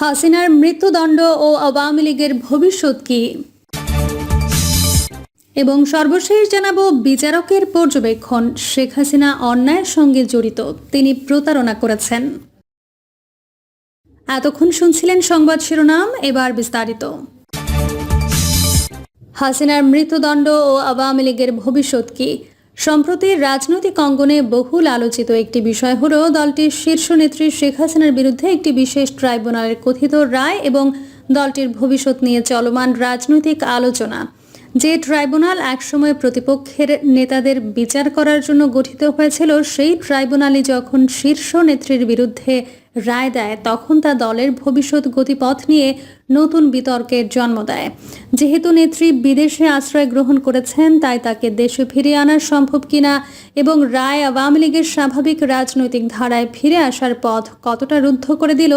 হাসিনার মৃত্যুদণ্ড ও আওয়ামী লীগের ভবিষ্যৎ কি? এবং সর্বশেষ জানাব বিচারকের পর্যবেক্ষণ। শেখ হাসিনা অন্যায়ের সঙ্গে জড়িত, তিনি প্রতারণা করেছেন। এতক্ষণ শুনছিলেন সংবাদ শিরোনাম, এবার বিস্তারিত। হাসিনার মৃত্যুদণ্ড ও আওয়ামী লীগের ভবিষ্যৎ কি? সম্প্রতি রাজনৈতিক অঙ্গনে বহুল আলোচিত একটি বিষয় হল দলটির শীর্ষ নেত্রী শেখ হাসিনার বিরুদ্ধে একটি বিশেষ ট্রাইব্যুনালের কথিত রায় এবং দলটির ভবিষ্যৎ নিয়ে চলমান রাজনৈতিক আলোচনা। যে ট্রাইব্যুনাল একসময় প্রতিপক্ষের নেতাদের বিচার করার জন্য গঠিত হয়েছিল, সেই ট্রাইব্যুনালই যখন শীর্ষ নেত্রীর বিরুদ্ধে রায় দেয়, তখন তা দলের ভবিষ্যৎ গতিপথ নিয়ে নতুন বিতর্কের জন্ম দেয়। যেহেতু নেত্রী বিদেশে আশ্রয় গ্রহণ করেছেন, তাই তাকে দেশে ফিরিয়ে আনা সম্ভব কিনা এবং রায় আওয়ামী লীগের স্বাভাবিক রাজনৈতিক ধারায় ফিরে আসার পথ কতটা রুদ্ধ করে দিল,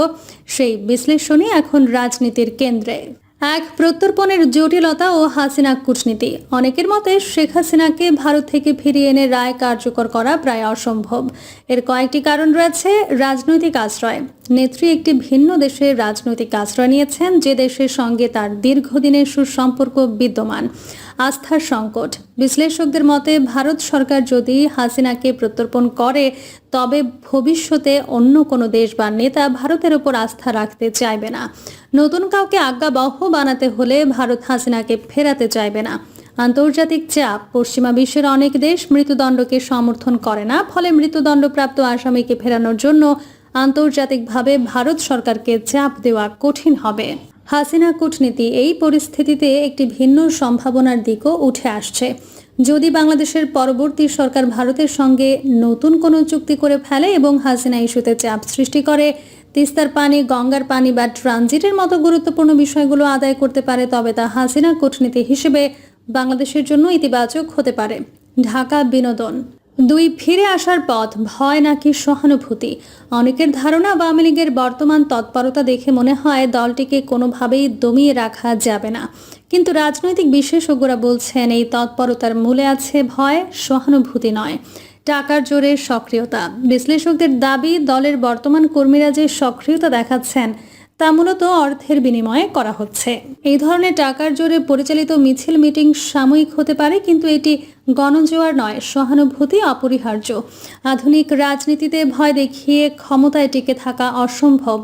সেই বিশ্লেষণই এখন রাজনীতির কেন্দ্রে। এক প্রত্যর্পণের জটিলতা ও হাসিনা কূটনীতি। অনেকের মতে শেখ হাসিনাকে ভারত থেকে ফিরিয়ে এনে রায় কার্যকর করা প্রায় অসম্ভব। এর কয়েকটি কারণ রয়েছে রাজনৈতিক আশ্রয়। নেত্রী একটি ভিন্ন দেশে রাজনৈতিক আশ্রয় নিয়েছেন, যে দেশের সঙ্গে তার দীর্ঘদিনের সুসম্পর্ক বিদ্যমান। আস্থার সংকট। বিশ্লেষকদের মতে, ভারত সরকার যদি হাসিনাকে প্রত্যর্পণ করে, তবে ভবিষ্যতে অন্য কোনো দেশ বা নেতা ভারতের ওপর আস্থা রাখতে চাইবে না। নতুন কাউকে আজ্ঞাবহ বানাতে হলে ভারত হাসিনাকে ফেরাতে চাইবে না। আন্তর্জাতিক চাপ। পশ্চিমা বিশ্বের অনেক দেশ মৃত্যুদণ্ডকে সমর্থন করে না, ফলে মৃত্যুদণ্ডপ্রাপ্ত আসামিকে ফেরানোর জন্য আন্তর্জাতিকভাবে ভারত সরকারকে চাপ দেওয়া কঠিন হবে। হাসিনা কূটনীতি এই পরিস্থিতিতে একটি ভিন্ন সম্ভাবনার দিকও উঠে আসছে। যদি বাংলাদেশের পরবর্তী সরকার ভারতের সঙ্গে নতুন কোনো চুক্তি করে ফেলে এবং হাসিনা ইস্যুতে চাপ সৃষ্টি করে, তিস্তার পানি, গঙ্গার পানি বা ট্রানজিটের মতো গুরুত্বপূর্ণ বিষয়গুলো আদায় করতে পারে, তবে তা হাসিনা কূটনীতি হিসেবে বাংলাদেশের জন্য ইতিবাচক হতে পারে। ঢাকা বিনোদন। দুই ফিরে আসার পথ ভয় নাকি সহানুভূতি? অনেকের ধারণা আওয়ামী লীগের বর্তমান তৎপরতা দেখে মনে হয় দলটিকে কোনোভাবেই দমিয়ে রাখা যাবে না। কিন্তু রাজনৈতিক বিশেষজ্ঞরা বলছেন, এই তৎপরতার মূলে আছে ভয়, সহানুভূতি নয়, টাকার জোরে সক্রিয়তা। বিশ্লেষকদের দাবি, দলের বর্তমান কর্মীরা যে সক্রিয়তা দেখাচ্ছেন তা মূলত অর্থের বিনিময়ে করা হচ্ছে। এই ধরনের টাকার জোরে পরিচালিত মিছিল মিটিং সাময়িক হতে পারে, কিন্তু এটি গণজোয়ার নয়, সহানুভূতি অপরিহার্য। আধুনিক রাজনীতিতে ভয় দেখিয়ে ক্ষমতায় টিকে থাকা অসম্ভব।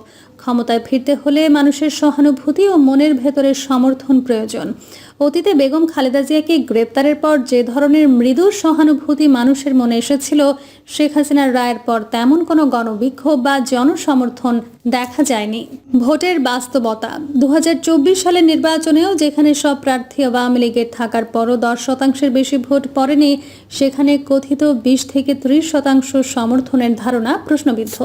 ক্ষমতায় ফিরতে হলে মানুষের সহানুভূতি ও মনের ভেতরের সমর্থন প্রয়োজন। অতীতে বেগম খালেদা জিয়াকে গ্রেপ্তারের পর যে ধরনের মৃদু সহানুভূতি মানুষের মনে এসেছিল, শেখ হাসিনার রায়ের পর তেমন কোনো গণবিক্ষোভ বা জনসমর্থন দেখা যায়নি। ভোটের বাস্তবতা দু হাজার চব্বিশ সালের নির্বাচনেও যেখানে সব প্রার্থী আওয়ামী লীগের থাকার পরও দশ শতাংশের বেশি ভোট পড়েনি, সেখানে কথিত বিশ থেকে ত্রিশ শতাংশ সমর্থনের ধারণা প্রশ্নবিদ্ধ।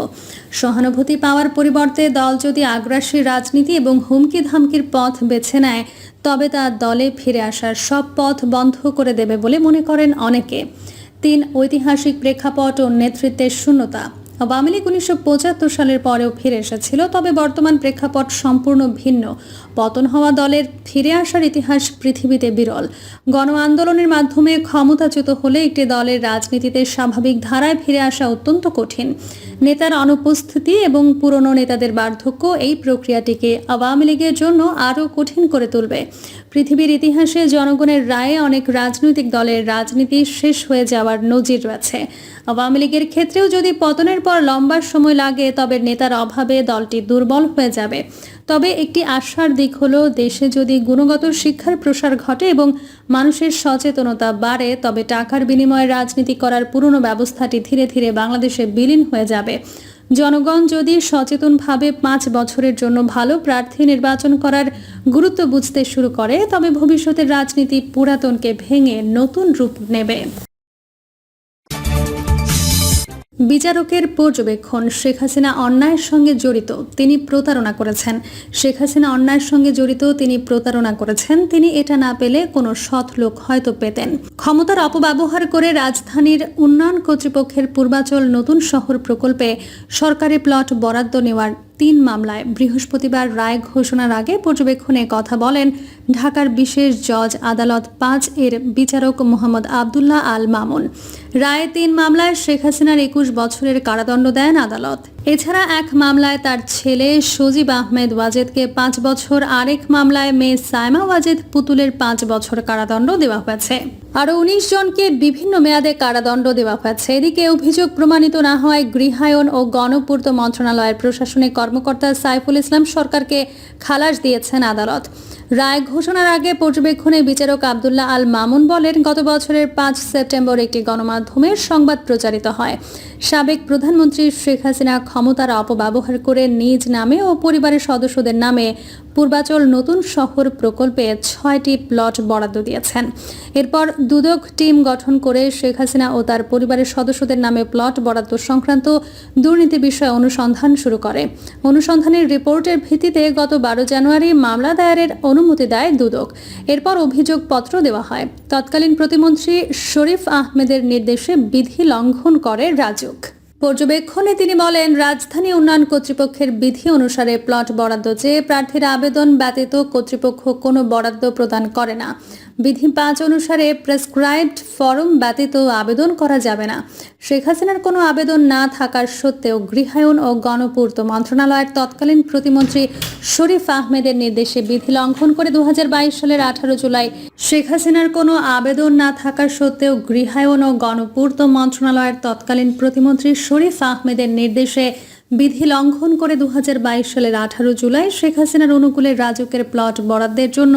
সহানুভূতি পাওয়ার পরিবর্তে দল যদি আগ্রাসী রাজনীতি এবং হুমকি ধামকির পথ বেছে নেয়, তবে তা দলে ফিরে আসার সব পথ বন্ধ করে দেবে বলে মনে করেন অনেকে। তিন ঐতিহাসিক প্রেক্ষাপট ও নেতৃত্বের শূন্যতা। আওয়ামী লীগ উনিশশো পঁচাত্তর সালের পরেও ফিরে এসেছিল, তবে বর্তমান প্রেক্ষাপট সম্পূর্ণ ভিন্ন। পতন হওয়া দলের ফিরে আসার ইতিহাস পৃথিবীতে বিরল। গণ আন্দোলনের মাধ্যমে ক্ষমতাচ্যুত হলে একটি দলের রাজনীতিতে স্বাভাবিক ধারায় ফিরে আসা অত্যন্ত কঠিন। নেতার অনুপস্থিতি এবং পুরনো নেতাদের বার্ধক্য এই প্রক্রিয়াটিকে আওয়ামী লীগের জন্য আরও কঠিন করে তুলবে। পৃথিবীর ইতিহাসে জনগণের রায়ে অনেক রাজনৈতিক দলের রাজনীতি শেষ হয়ে যাওয়ার নজির রয়েছে। আওয়ামী লীগের ক্ষেত্রেও যদি পতনের পর লম্বা সময় লাগে, তবে নেতার অভাবে দলটি দুর্বল হয়ে যাবে। তবে একটি আশার দিক হলো, দেশে যদি গুণগত শিক্ষার প্রসার ঘটে এবং মানুষের সচেতনতা বাড়ে, তবে টাকার বিনিময়ে রাজনীতি করার পুরনো ব্যবস্থাটি ধীরে ধীরে বাংলাদেশে বিলীন হয়ে যাবে। জনগণ যদি সচেতনভাবে পাঁচ বছরের জন্য ভালো প্রার্থী নির্বাচন করার গুরুত্ব বুঝতে শুরু করে, তবে ভবিষ্যতের রাজনীতি পুরাতনকে ভেঙে নতুন রূপ নেবে। বিচারকের পর্যবেক্ষণ শেখ হাসিনা অন্যায়ের সঙ্গে জড়িত, তিনি প্রতারণা করেছেন। শেখ হাসিনা অন্যায়ের সঙ্গে জড়িত, তিনি প্রতারণা করেছেন। তিনি এটা না পেলে কোনো সৎ লোক হয়তো পেতেন। ক্ষমতার অপব্যবহার করে রাজধানীর উন্নয়ন কর্তৃপক্ষের পূর্বাচল নতুন শহর প্রকল্পে সরকারি প্লট বরাদ্দ নেওয়ার তিন মামলায় বৃহস্পতিবার রায় ঘোষণার আগে পর্যবেক্ষণে কথা বলেন ঢাকার বিশেষ জজ আদালত পাঁচ এর বিচারক মোহাম্মদ আবদুল্লাহ আল মামুন। রায়ে তিন মামলায় শেখ হাসিনার একুশ বছরের কারাদণ্ড দেন আদালত। এছাড়া এক মামলায় তার ছেলে সজীব আহমেদ ওয়াজেদকে পাঁচ বছর, আরেক মামলায় মেয়ে সাইমা ওয়াজেদ পুতুলের পাঁচ বছর কারাদণ্ড দেওয়া হয়েছে। আরও উনিশ জনকে বিভিন্ন মেয়াদে কারাদণ্ড দেওয়া হয়েছে। এদিকে অভিযোগ প্রমাণিত না হওয়ায় গৃহায়ন ও গণপূর্ত মন্ত্রণালয়ের প্রশাসনিক কর্মকর্তা সাইফুল ইসলাম সরকারকে খালাস দিয়েছেন আদালত। রায় ঘোষণার আগে পর্যবেক্ষণে বিচারক আবদুল্লাহ আল মামুন বলেন, গত বছরের পাঁচ সেপ্টেম্বর একটি গণমাধ্যমের সংবাদ প্রচারিত হয়। সাবেক প্রধানমন্ত্রী শেখ হাসিনা ক্ষমতার অপব্যবহার করে নিজ নামে ও পরিবারের সদস্যদের নামে পূর্বাচল নতুন শহর প্রকল্পে ছয়টি প্লট বরাদ্দ দিয়েছেন। এরপর দুদক টিম গঠন করে শেখ হাসিনা ও তার পরিবারের সদস্যদের নামে প্লট বরাদ্দ সংক্রান্ত দুর্নীতি বিষয়ে অনুসন্ধান শুরু করে। অনুসন্ধানের রিপোর্টের ভিত্তিতে গত বারো জানুয়ারি মামলা দায়েরের অনুমতি দেয় দুদক। এরপর অভিযোগপত্র দেওয়া হয়। তৎকালীন প্রতিমন্ত্রী শরীফ আহমেদের নির্দেশে বিধি লঙ্ঘন করে রাজুক পর্যবেক্ষণে তিনি বলেন, রাজধানী উন্নয়ন কর্তৃপক্ষের বিধি অনুসারে প্লট বরাদ্দ চেয়ে প্রার্থীর আবেদন ব্যতীত কর্তৃপক্ষ কোনো বরাদ্দ প্রদান করে না। বিধি পাঁচ অনুসারে প্রেসক্রাইবড ফরম ব্যতীত আবেদন করা যাবে না। শেখ হাসিনার কোনো আবেদন না থাকার সত্ত্বেও গৃহায়ন ও গণপূর্ত মন্ত্রণালয়ের তৎকালীন প্রতিমন্ত্রী শরীফ আহমেদের নির্দেশে বিধি লঙ্ঘন করে দু হাজার বাইশ সালের আঠারো জুলাই শেখ হাসিনার কোনো আবেদন না থাকার সত্ত্বেও গৃহায়ন ও গণপূর্ত মন্ত্রণালয়ের তৎকালীন প্রতিমন্ত্রী শরীফ আহমেদের নির্দেশে বিধি লঙ্ঘন করে দুই হাজার বাইশ সালের আঠারো জুলাই শেখ হাসিনার অনুকূলে রাজকের প্লট বরাদ্দের জন্য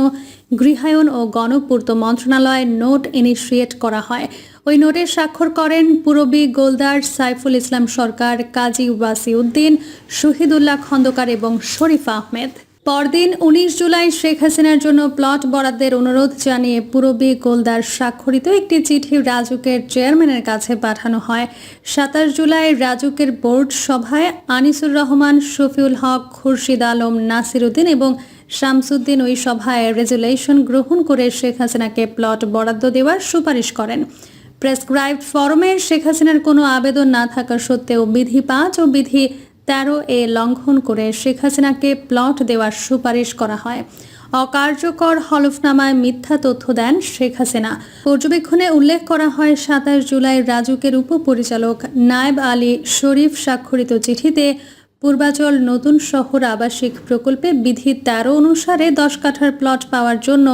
গৃহায়ন ও গণপূর্ত মন্ত্রণালয়ে নোট ইনিশিয়েট করা হয়। ওই নোটে স্বাক্ষর করেন পুরবী গোলদার সাইফুল ইসলাম সরকার, কাজী ওয়াসিউদ্দিন, শহীদুল্লাহ খন্দকার এবং শরীফ আহমেদ। পরদিন উনিশ জুলাই শেখ হাসিনার জন্য প্লট বরাদ্দের অনুরোধ জানিয়ে পুরবী গোলদার স্বাক্ষরিত একটি চিঠি রাজুকের চেয়ারম্যানের কাছে পাঠানো হয়। সাতাশ জুলাই রাজুকের বোর্ড সভায় আনিসুর রহমান, শফিউল হক, খুরশিদ আলম নাসিরুদ্দিন এবং শামসুদ্দিন ওই সভায় রেজুলেশন গ্রহণ করে শেখ হাসিনাকে প্লট বরাদ্দ দেওয়ার সুপারিশ করেন। প্রেসক্রাইবড ফরমে শেখ হাসিনার কোনো আবেদন না থাকা সত্ত্বেও বিধি পাঁচ ও বিধি তেরো এ লঙ্ঘন করে শেখ হাসিনাকে প্লট দেওয়ার সুপারিশ করা হয়। অকার্যকর হলফনামায় মিথ্যা তথ্য দেন শেখ হাসিনা। পর্যবেক্ষণে উল্লেখ করা হয়, সাতাশ জুলাই রাজুকের উপপরিচালক নায়েব আলী শরীফ স্বাক্ষরিত চিঠিতে পূর্বাচল নতুন শহর আবাসিক প্রকল্পে বিধি তেরো অনুসারে দশ কাঠার প্লট পাওয়ার জন্য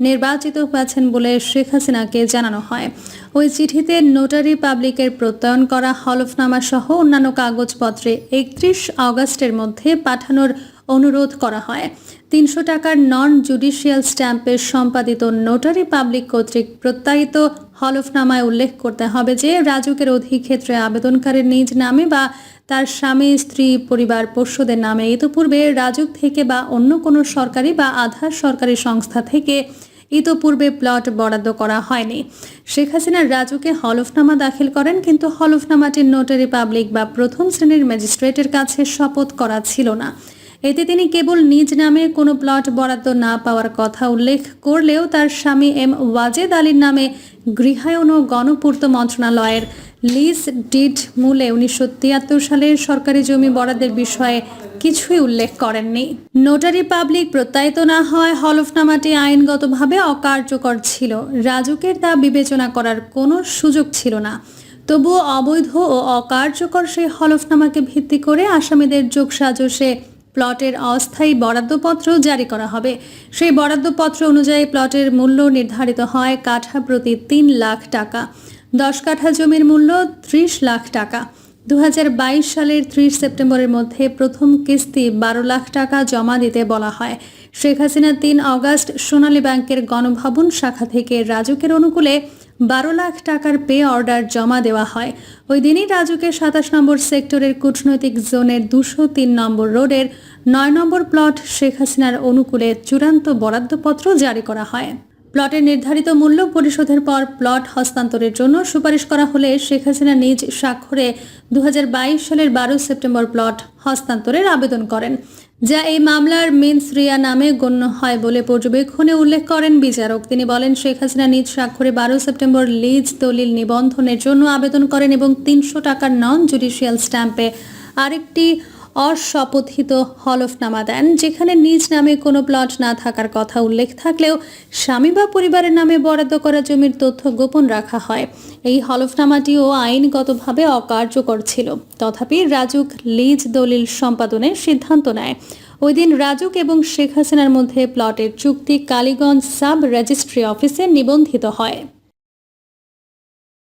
নির্বাচিত হয়েছেন বলে শেখ হাসিনাকে জানানো হয়। ওই চিঠিতে নোটারি পাবলিকের প্রত্যয়ন করা হলফনামা সহ অন্যান্য কাগজপত্রে একত্রিশ আগস্টের মধ্যে পাঠানোর অনুরোধ করা হয়। তিনশো টাকার নন জুডিশিয়াল স্ট্যাম্পের সম্পাদিত নোটারি পাবলিক কর্তৃক প্রত্যায়িত হলফনামায় উল্লেখ করতে হবে যে রাজুকের অধিক্ষেত্রে আবেদনকারীর নিজ নামে বা তার স্বামী, স্ত্রী, পরিবার, পোষ্যদের নামে ইতোপূর্বে রাজুক থেকে বা অন্য কোনো সরকারি বা আধার সরকারি সংস্থা থেকে ইতোপূর্বে প্লট বরাদ্দ করা হয়নি। শেখ হাসিনা রাজুকে হলফনামা দাখিল করেন, কিন্তু হলফনামাটি নোটারি পাবলিক বা প্রথম শ্রেণির ম্যাজিস্ট্রেটের কাছে শপথ করা ছিল না। এতে তিনি কেবল নিজ নামে কোনো প্লট বরাদ্দ না পাওয়ার কথা উল্লেখ করলেও তার স্বামী এম ওয়াজেদ আলীর নামে গৃহায়ন ও গণপূর্ত মন্ত্রণালয়ের লিজ ডিড মূলে উনিশশো সালের সরকারি জমি বরাদ্দের বিষয়ে কিছুই উল্লেখ করেননি। নোটারি পাবলিক প্রত্যায়িত না হয় হলফনামাটি আইনগতভাবে অকার্যকর ছিল। রাজুকের তা বিবেচনা করার কোনো সুযোগ ছিল না। তবুও অবৈধ ও অকার্যকর সেই হলফনামাকে ভিত্তি করে আসামিদের যোগসাজশে প্লটের অস্থায়ী বরাদ্দপত্র জারি করা হবে। সেই বরাদ্দপত্র অনুযায়ী প্লটের মূল্য নির্ধারিত হয় কাঠা প্রতি তিন লাখ টাকা, দশ কাঠা জমির মূল্য ত্রিশ লাখ টাকা। দু হাজার বাইশ সালের ত্রিশ সেপ্টেম্বরের মধ্যে প্রথম কিস্তি বারো লাখ টাকা জমা দিতে বলা হয়। শেখ হাসিনা তিন অগাস্ট সোনালী ব্যাংকের গণভবন শাখা থেকে রাজুকের অনুকূলে বারো লাখ টাকার পে অর্ডার জমা দেওয়া হয়। ওই দিনই রাজুকে সাতাশ নম্বর সেক্টরের কূটনৈতিক জোনের দুশো তিন নম্বর রোডের নয় নম্বর প্লট শেখ হাসিনার অনুকূলে চূড়ান্ত বরাদ্দপত্র জারি করা হয়। প্লটের নির্ধারিত মূল্য পরিশোধের পর প্লট হস্তান্তরের জন্য সুপারিশ করা হলে শেখ হাসিনা নিজ স্বাক্ষরে দু হাজার বাইশ সালের বারো সেপ্টেম্বর প্লট হস্তান্তরের আবেদন করেন। যা এই মামলার মিন্স রিয়া নামে গণ্য হয় বলে পর্যবেক্ষণে উল্লেখ করেন বিচারক। তিনি বলেন, শেখ হাসিনা নিজ স্বাক্ষরে বারো সেপ্টেম্বর লিজ দলিল নিবন্ধনের জন্য আবেদন করেন এবং তিনশো টাকার নন জুডিশিয়াল স্ট্যাম্পে আরেকটি অশপথিত হলফনামা দেন, যেখানে নিজ নামে কোনো প্লট না থাকার কথা উল্লেখ থাকলেও স্বামী বা পরিবারের নামে বরাদ্দ করা জমির তথ্য গোপন রাখা হয়। এই হলফনামাটিও আইনগতভাবে অকার্যকর ছিল। তথাপি রাজুক লিজ দলিল সম্পাদনের সিদ্ধান্ত নেয়। ওই দিন রাজুক এবং শেখ হাসিনার মধ্যে প্লটের চুক্তি কালীগঞ্জ সাব রেজিস্ট্রি অফিসে নিবন্ধিত হয়।